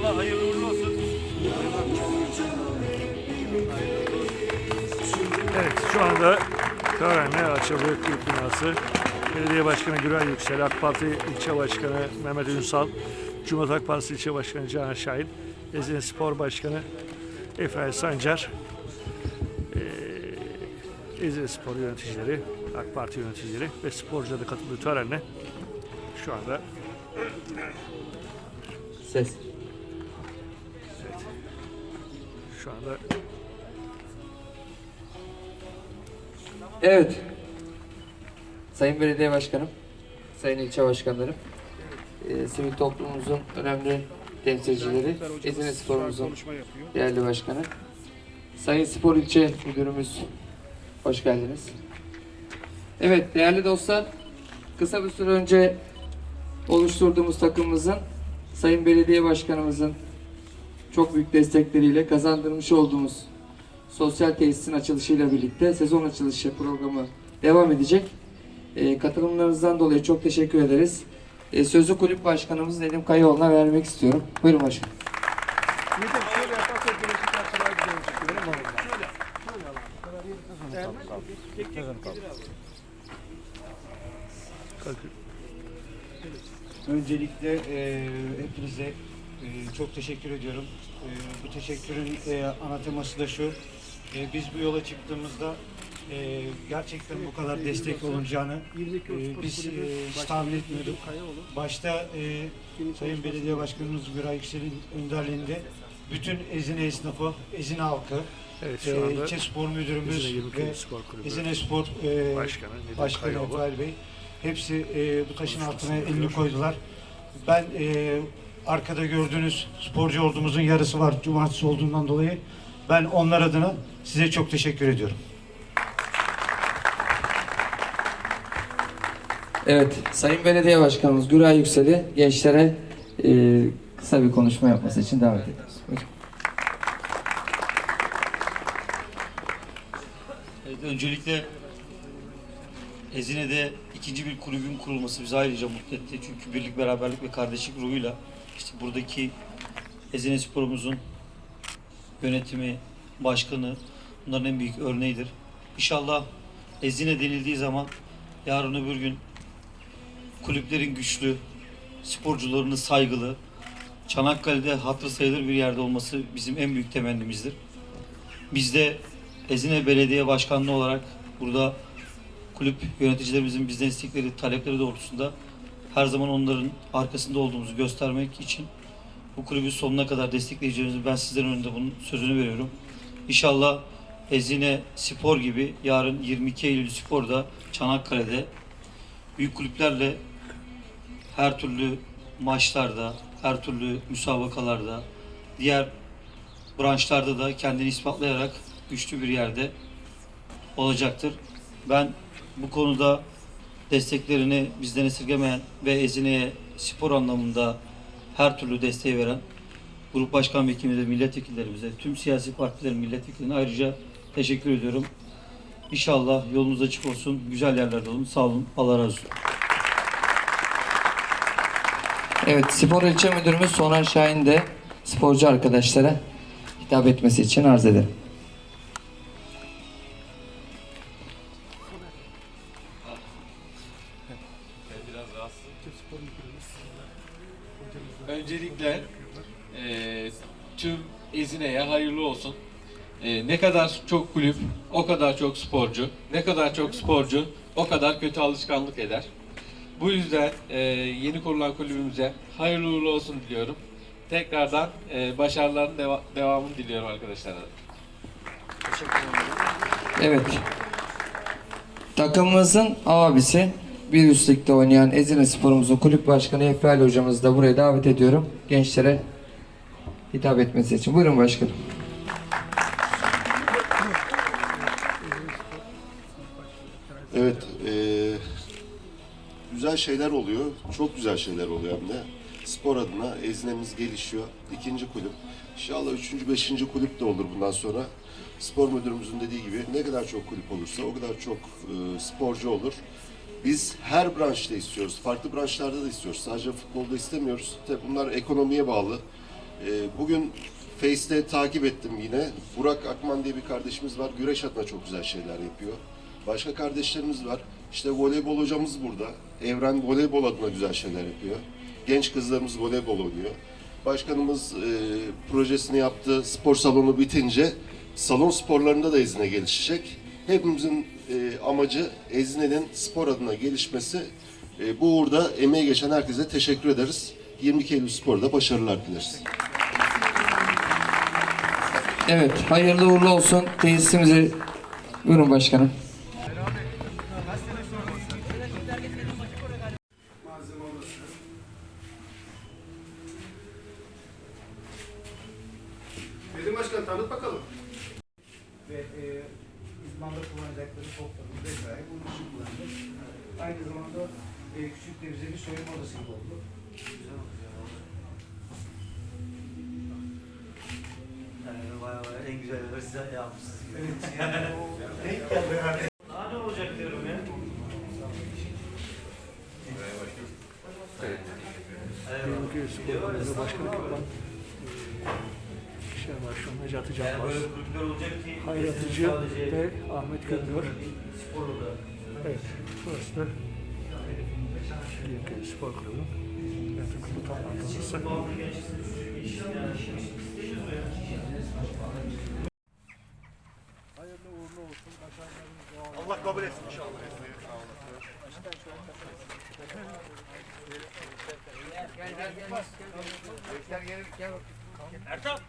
İnşallah hayırlı uğurlu olsun. Evet şu anda törenle açıldı Türk binası. Belediye Başkanı Güray Yüksel, AK Parti İlçe Başkanı Mehmet Ünsal, Cumhuriyet Halk Partisi İlçe Başkanı Canan Şahin, Ezine Spor Başkanı Efraim Sancar, eee Ezine Spor yöneticileri, AK Parti yöneticileri ve sporcular da katıldığı törenle şu anda Ses. Şu anda Evet. Sayın Belediye Başkanım, Sayın İlçe Başkanlarım, e, sivil toplumumuzun önemli temsilcileri, Ezine Sporumuzun değerli başkanı, Sayın Spor İlçe Müdürümüz, hoş geldiniz. Evet değerli dostlar, kısa bir süre önce oluşturduğumuz takımımızın, Sayın Belediye Başkanımızın çok büyük destekleriyle kazandırmış olduğumuz sosyal tesisin açılışıyla birlikte sezon açılışı programı devam edecek. E, katılımlarınızdan dolayı çok teşekkür ederiz. E, sözü kulüp başkanımız Nedim Kayaoğlu'na vermek istiyorum. Buyurun başkanım. Öncelikle e, hepinize e, çok teşekkür ediyorum. E, bu teşekkürün e, anlatılması da şu. E, biz bu yola çıktığımızda e, gerçekten bu kadar destek olacağını e, biz e, hiç tahmin etmiyorduk. Başta e, Sayın Belediye Başkanımız Güray Yüksel'in önderliğinde bütün Ezine esnafı, Ezine halkı, evet şu anda ilçe spor müdürümüz ve Spor Kulübü Ezine Spor e, Başkanı Nedim Başkanı Kayaoğlu. Efrail Bey. Hepsi e, bu taşın altına elini koydular. Ben e, arkada gördüğünüz sporcu ordumuzun yarısı var cumartesi olduğundan dolayı. Ben onlar adına size çok teşekkür ediyorum. Evet, Sayın Belediye Başkanımız Güray Yüksel'i gençlere e, kısa bir konuşma yapması için davet ediyoruz. Buyurun. Evet, öncelikle Ezine'de ikinci bir kulübün kurulması bizi ayrıca mutlu etti. Çünkü birlik, beraberlik ve kardeşlik ruhuyla işte buradaki Ezine sporumuzun yönetimi, başkanı bunların en büyük örneğidir. İnşallah Ezine denildiği zaman yarın öbür gün kulüplerin güçlü, sporcularının saygılı, Çanakkale'de hatırı sayılır bir yerde olması bizim en büyük temennimizdir. Biz de Ezine Belediye Başkanlığı olarak burada kulüp yöneticilerimizin bizden istekleri, talepleri doğrultusunda her zaman onların arkasında olduğumuzu göstermek için bu kulübü sonuna kadar destekleyeceğimizi ben sizlerin önünde bunun sözünü veriyorum. İnşallah Ezine Spor gibi yarın 22 Eylül Spor'da Çanakkale'de büyük kulüplerle her türlü maçlarda, her türlü müsabakalarda, diğer branşlarda da kendini ispatlayarak güçlü bir yerde olacaktır. Ben bu konuda desteklerini bizden esirgemeyen ve Ezine'ye spor anlamında her türlü desteği veren grup başkan vekilimize, milletvekillerimize, tüm siyasi partilerin milletvekillerine ayrıca teşekkür ediyorum. İnşallah yolunuz açık olsun, güzel yerlerde olun. Sağ olun, Allah razı olsun. Evet, Spor İlçe Müdürümüz Soner Şahin de sporcu arkadaşlara hitap etmesi için arz ederim. Çok kulüp, o kadar çok sporcu. Ne kadar çok sporcu, o kadar kötü alışkanlık eder. Bu yüzden eee, yeni kurulan kulübümüze hayırlı uğurlu olsun diliyorum. Tekrardan eee başarıların deva- devamını diliyorum arkadaşlar. Evet. Takımımızın abisi bir üst ligde oynayan Ezine Spor'umuzun kulüp başkanı Efrail hocamızı da buraya davet ediyorum. Gençlere hitap etmesi için. Buyurun başkanım. Evet, eee, güzel şeyler oluyor. Çok güzel şeyler oluyor hem de. Spor adına Ezne'miz gelişiyor. İkinci kulüp. İnşallah üçüncü, beşinci kulüp de olur bundan sonra. Spor müdürümüzün dediği gibi ne kadar çok kulüp olursa o kadar çok eee, sporcu olur. Biz her branşta istiyoruz. Farklı branşlarda da istiyoruz. Sadece futbolda istemiyoruz. Tabii bunlar ekonomiye bağlı. Ee, bugün Face'te takip ettim yine. Burak Akman diye bir kardeşimiz var. Güreş adına çok güzel şeyler yapıyor. Başka kardeşlerimiz var. İşte voleybol hocamız burada. Evren voleybol adına güzel şeyler yapıyor. Genç kızlarımız voleybol oynuyor. Başkanımız e, projesini yaptı. Spor salonu bitince salon sporlarında da Ezine gelişecek. Hepimizin e, amacı Ezine'nin spor adına gelişmesi. E, bu uğurda emeği geçen herkese teşekkür ederiz. 22 Eylül Spor'da başarılar dileriz. Evet, hayırlı uğurlu olsun tesisimizi. Buyurun başkanım. Başkan tanıt bakalım. ve e, idmanda kullanacakları topları vesaire bunun için kullandık. Aynı zamanda e, küçük de bize bir soyunma odası gibi oldu. Güzel oldu ya. Yani bayağı bayağı en güzelleri size yapmışsınız. Evet yani o denk geldi. Daha ne olacak diyorum ya. Bugünkü spor kulübü başkanı yapan kişiler var şu an Necati Can Yani var. böyle kulüpler olacak ki Hayrat Hıcı ve Ahmet Gündür. Evet, burası da Bugünkü spor kulübü. Yönetim kurulu toplantısı. bağımlı gençlerin işin yani işin istemiyoruz mu ya? Allah kabul etsin inşallah. Gel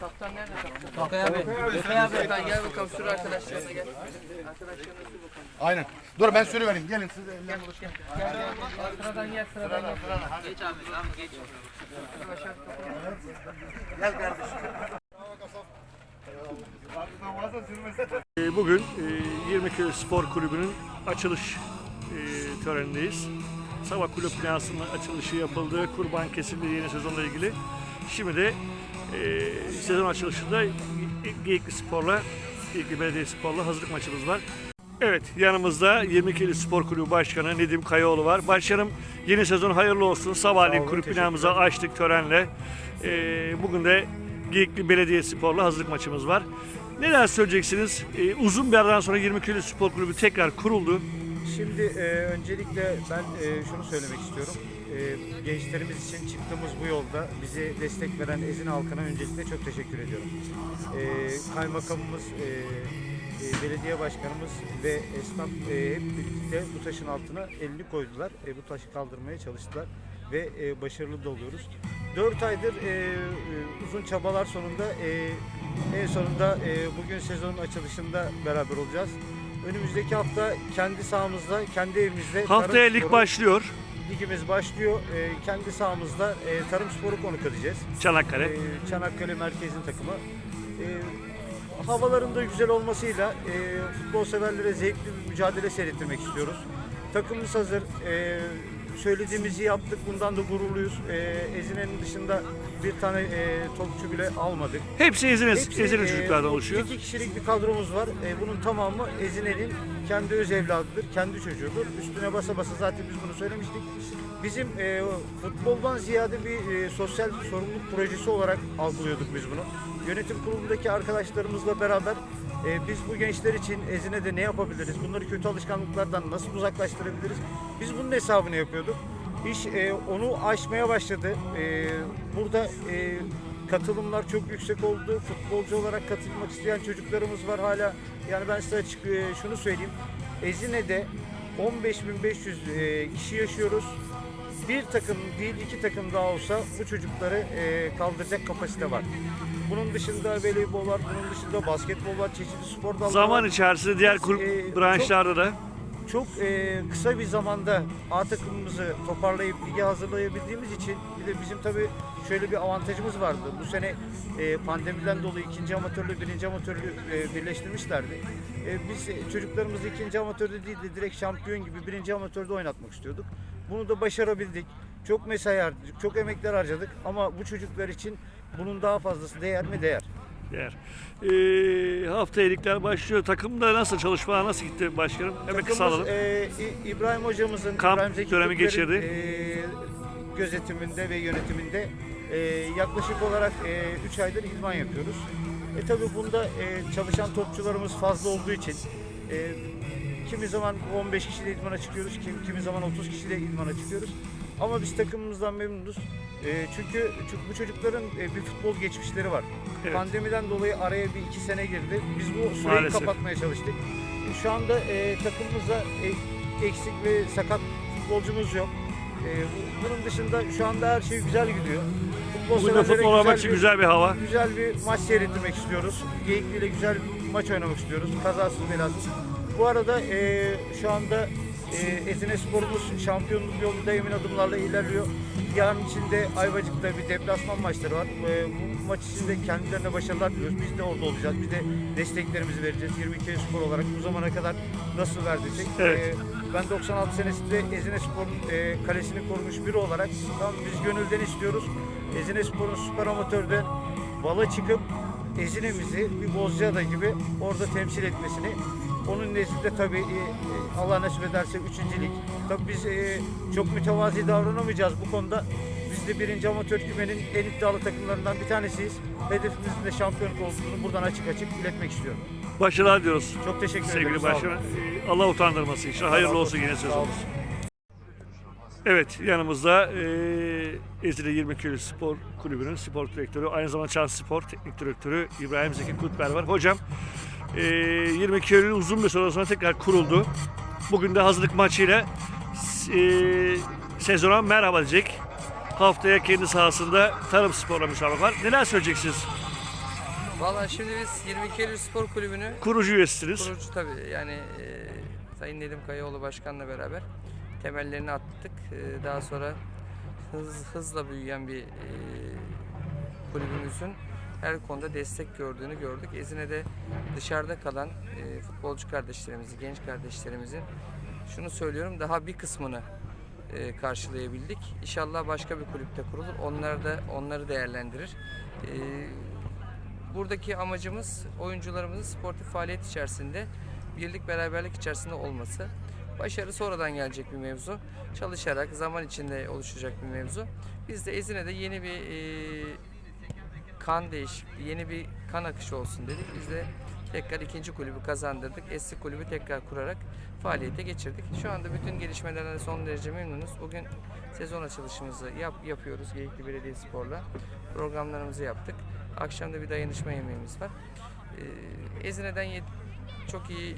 kaptan nerede kaptan? Tokay abi. Tokay abi. Tokay gel bakalım sür arkadaşlarına gel. Arkadaşlarına sür bakalım. Aynen. Dur ben sürüvereyim. Gelin siz de Gel gel gel. gel. Sıradan gel sıradan gel. Geç abi tamam geç. Yavaş yavaş Ee, Bugün e, 22 Eylül Spor Kulübü'nün açılış e, törenindeyiz. Sabah kulüp binasının açılışı yapıldı. Kurban kesildi yeni sezonla ilgili. Şimdi de e, sezon açılışında Geyikli Spor'la, Geyikli Belediye Spor'la hazırlık maçımız var. Evet yanımızda 22 Eylül Spor Kulübü Başkanı Nedim Kayaoğlu var. Başkanım yeni sezon hayırlı olsun. Sabahleyin kulüp binamızı açtık törenle. E, bugün de Geyikli Belediye Spor'la hazırlık maçımız var. Neler söyleyeceksiniz? Ee, uzun bir aradan sonra 20 Kilo Spor Kulübü tekrar kuruldu. Şimdi e, öncelikle ben e, şunu söylemek istiyorum. E, gençlerimiz için çıktığımız bu yolda bizi destek veren Ezin halkına öncelikle çok teşekkür ediyorum. E, kaymakamımız, e, e, belediye başkanımız ve esnaf e, hep birlikte bu taşın altına elini koydular. E, bu taşı kaldırmaya çalıştılar ve e, başarılı da oluyoruz. 4 aydır e, e, uzun çabalar sonunda e, en sonunda e, bugün sezonun açılışında beraber olacağız. Önümüzdeki hafta kendi sahamızda, kendi evimizde Haftaya lig başlıyor. ligimiz başlıyor. E, kendi sahamızda e, Tarım Sporu konuk edeceğiz. Çanakkale. E, Çanakkale merkezin takımı. E, havaların da güzel olmasıyla e, futbol severlere zevkli bir mücadele seyrettirmek istiyoruz. Takımımız hazır. E, söylediğimizi yaptık. Bundan da gururluyuz. E, Ezine'nin dışında bir tane e, topçu bile almadık. Hepsi Ezines, Hepsi, Ezine e, çocuklardan oluşuyor. İki kişilik bir kadromuz var. E, bunun tamamı Ezine'nin kendi öz evladıdır, kendi çocuğudur. Üstüne basa basa zaten biz bunu söylemiştik. Bizim e, futboldan ziyade bir e, sosyal sorumluluk projesi olarak algılıyorduk biz bunu. Yönetim kurulundaki arkadaşlarımızla beraber e, biz bu gençler için Ezine'de ne yapabiliriz? Bunları kötü alışkanlıklardan nasıl uzaklaştırabiliriz? Biz bunun hesabını yapıyorduk. İş e, onu aşmaya başladı. E, burada e, katılımlar çok yüksek oldu. Futbolcu olarak katılmak isteyen çocuklarımız var hala. Yani ben size açık e, şunu söyleyeyim. Ezine'de 15.500 e, kişi yaşıyoruz. Bir takım değil iki takım daha olsa bu çocukları e, kaldıracak kapasite var. Bunun dışında voleybol var, bunun dışında basketbol var, çeşitli spor dalları Zaman var. içerisinde diğer Biz, kulüp e, branşlarda da çok e, kısa bir zamanda A takımımızı toparlayıp lige hazırlayabildiğimiz için bir de bizim tabii şöyle bir avantajımız vardı. Bu sene e, pandemiden dolayı ikinci amatörlü birinci amatörlü e, birleştirmişlerdi. E, biz e, çocuklarımızı ikinci amatörde değil de direkt şampiyon gibi birinci amatörde oynatmak istiyorduk. Bunu da başarabildik. Çok mesai harcadık, çok emekler harcadık ama bu çocuklar için bunun daha fazlası değer mi? Değer. Değer. Ee, haftaya ligler başlıyor. Takımda nasıl çalışmalar nasıl gitti başkanım? Hemen kısa alalım. Takımımız, e, İbrahim hocamızın Kamp İbrahim Zeki dönemi Türkler'in, geçirdi. e, gözetiminde ve yönetiminde e, yaklaşık olarak 3 aydır idman yapıyoruz. E tabi bunda e, çalışan topçularımız fazla olduğu için e, kimi zaman 15 kişiyle idmana çıkıyoruz, kimi, kimi zaman 30 kişiyle idmana çıkıyoruz. Ama biz takımımızdan memnunuz. E, çünkü, bu çocukların e, bir futbol geçmişleri var. Evet. Pandemiden dolayı araya bir iki sene girdi. Biz bu süreyi Maalesef. kapatmaya çalıştık. E, Şu anda e, takımımızda e, eksik ve sakat futbolcumuz yok. E, bu- bunun dışında şu anda her şey güzel gidiyor. Futbol Bugün de futbol oynamak için güzel bir hava. güzel bir maç seyrettirmek istiyoruz. Geyikli ile güzel bir maç oynamak istiyoruz. Kazasız belasız. Bu arada e, şu anda e, Ezine Spor'umuz şampiyonluk yolunda emin adımlarla ilerliyor. Yarın içinde Ayvacık'ta bir deplasman maçları var. E, bu maç içinde kendilerine başarılar diliyoruz. Biz de orada olacağız. Biz de desteklerimizi vereceğiz. 22 Spor olarak bu zamana kadar nasıl verdiysek. Evet. E, ben 96 senesinde Ezine Spor'un e, kalesini korumuş biri olarak tam biz gönülden istiyoruz. Ezine Spor'un süper amatörde bala çıkıp Ezine'mizi bir Bozcaada gibi orada temsil etmesini onun nezdinde tabii e, e, Allah nasip ederse 3. lig. Tabii biz e, çok mütevazi davranamayacağız bu konuda. Biz de birinci amatör kümenin en iddialı takımlarından bir tanesiyiz. Hedefimizin de şampiyonluk olduğunu buradan açık açık iletmek istiyorum. Başarılar diyoruz. Çok teşekkür ederim. Sevgili sağ olun. başkanım. Ee, Allah utandırmasın inşallah. Hayırlı olsun yine Sağ olun. sezonumuz. Evet yanımızda e, Ezine 20 Kilo Spor Kulübü'nün spor direktörü, aynı zamanda Çan Spor Teknik Direktörü İbrahim Zeki Kutber var. Hocam e, 20 Kilo uzun bir süre sonra tekrar kuruldu. Bugün de hazırlık maçıyla e, sezona merhaba diyecek. Haftaya kendi sahasında Tarım Spor'la müsabaka var. Neler söyleyeceksiniz? Valla şimdi biz 22 Eylül Spor Kulübü'nü Kurucu üyesiniz. kurucu tabii yani e, Sayın Nedim Kayaoğlu Başkan'la beraber temellerini attık. E, daha sonra hız, hızla büyüyen bir e, kulübümüzün her konuda destek gördüğünü gördük. Ezine'de dışarıda kalan e, futbolcu kardeşlerimizi, genç kardeşlerimizin şunu söylüyorum daha bir kısmını e, karşılayabildik. İnşallah başka bir kulüpte kurulur. Onlar da onları değerlendirir. E, buradaki amacımız oyuncularımızın sportif faaliyet içerisinde birlik beraberlik içerisinde olması. Başarı sonradan gelecek bir mevzu. Çalışarak zaman içinde oluşacak bir mevzu. Biz de Ezine'de yeni bir e, kan değişikliği, yeni bir kan akışı olsun dedik. Biz de tekrar ikinci kulübü kazandırdık. Eski kulübü tekrar kurarak faaliyete geçirdik. Şu anda bütün gelişmelerden son derece memnunuz. Bugün sezon açılışımızı yap, yapıyoruz Geyikli Belediyespor'la. Programlarımızı yaptık. Akşam da bir dayanışma yemeğimiz var. Ee, Ezine'den çok iyi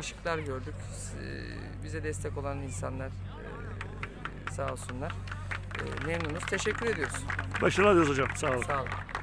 ışıklar gördük. Ee, bize destek olan insanlar ee, sağ olsunlar. Ee, memnunuz. Teşekkür ediyoruz. Başarılar diliyoruz hocam. Sağ olun. Sağ olun.